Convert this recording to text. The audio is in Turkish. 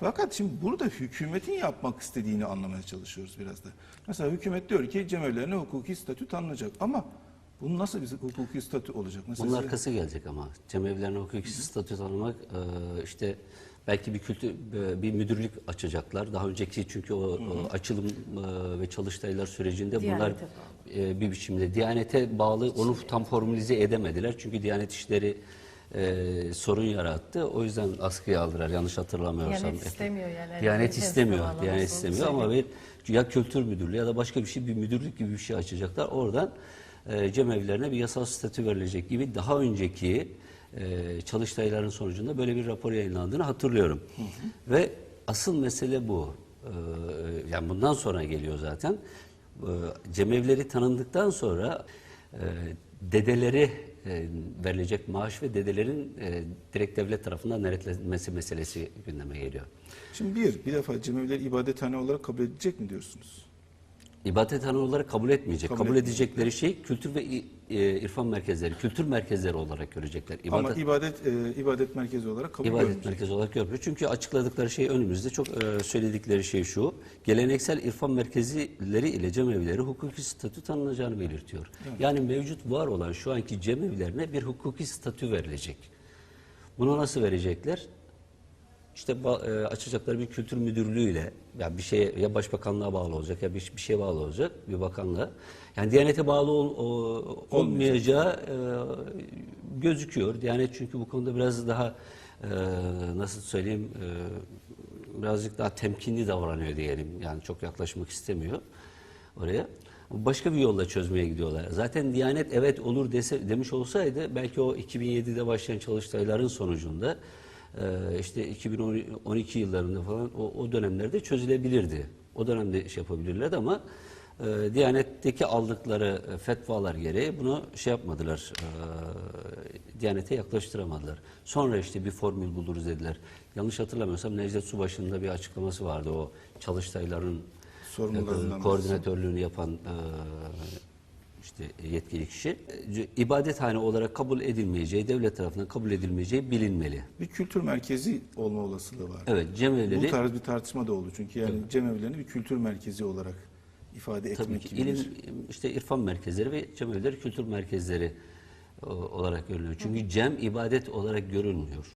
Fakat şimdi burada hükümetin yapmak istediğini anlamaya çalışıyoruz biraz da. Mesela hükümet diyor ki cemevlerine hukuki statü tanınacak ama bunun nasıl bir hukuki statü olacak? Mesela Bunun size- arkası gelecek ama cemevlerine hukuki statü tanımak e, işte belki bir kültür e, bir müdürlük açacaklar. Daha önceki çünkü o, o açılım e, ve çalıştaylar sürecinde bunlar e, bir biçimde Diyanete bağlı onu tam formülize edemediler. Çünkü Diyanet işleri e, sorun yarattı. O yüzden askıya aldılar yanlış hatırlamıyorsam. Diyanet istemiyor yani. Diyanet Herkesin istemiyor. Diyanet istemiyor ama bir ya kültür müdürlüğü ya da başka bir şey bir müdürlük gibi bir şey açacaklar. Oradan e, cemevlerine bir yasal statü verilecek gibi daha önceki e, çalıştayların sonucunda böyle bir rapor yayınlandığını hatırlıyorum. Ve asıl mesele bu. E, yani bundan sonra geliyor zaten. E, cemevleri tanındıktan sonra e, dedeleri e, verilecek maaş ve dedelerin e, direkt devlet tarafından denetlenmesi meselesi gündeme geliyor. Şimdi bir, bir defa cemevleri ibadethane olarak kabul edilecek mi diyorsunuz? İbadethane olarak kabul etmeyecek. Kabul Kabul, edecekleri şey kültür ve e, irfan merkezleri, kültür merkezleri olarak görecekler. Ama İbadet, ibadet e, ibadet merkezi olarak kabul ibadet görmeyecek. merkezi olarak görmüyor. Çünkü açıkladıkları şey önümüzde çok e, söyledikleri şey şu. Geleneksel irfan merkezleri ile cemevleri hukuki statü tanınacağını belirtiyor. Yani mevcut var olan şu anki cemevlerine bir hukuki statü verilecek. Bunu nasıl verecekler? İşte e, açacakları bir kültür müdürlüğüyle ya bir şeye ya başbakanlığa bağlı olacak ya bir, bir şeye bağlı olacak bir bakanlığa. Yani Diyanete bağlı ol, o- olmayacağı e, gözüküyor. Diyanet çünkü bu konuda biraz daha e, nasıl söyleyeyim e, birazcık daha temkinli davranıyor diyelim. Yani çok yaklaşmak istemiyor oraya. Başka bir yolla çözmeye gidiyorlar. Zaten Diyanet evet olur dese, demiş olsaydı belki o 2007'de başlayan çalıştayların sonucunda e, işte 2012 yıllarında falan o, o dönemlerde çözülebilirdi. O dönemde şey yapabilirlerdi ama e, Diyanet'teki aldıkları fetvalar gereği bunu şey yapmadılar. E, Diyanet'e yaklaştıramadılar. Sonra işte bir formül buluruz dediler. Yanlış hatırlamıyorsam Necdet Subaşı'nın da bir açıklaması vardı o çalıştayların e, koordinatörlüğünü yapan e, işte yetkili kişi e, ibadethane olarak kabul edilmeyeceği, devlet tarafından kabul edilmeyeceği bilinmeli. Bir kültür merkezi olma olasılığı var. Evet, Bu cemevleri tarz bir tartışma da oldu. Çünkü yani cemevlerini bir kültür merkezi olarak ifade tabii etmek ki gibi ilim işte irfan merkezleri ve cemevleri kültür merkezleri o- olarak görülüyor. Çünkü cem ibadet olarak görülmüyor.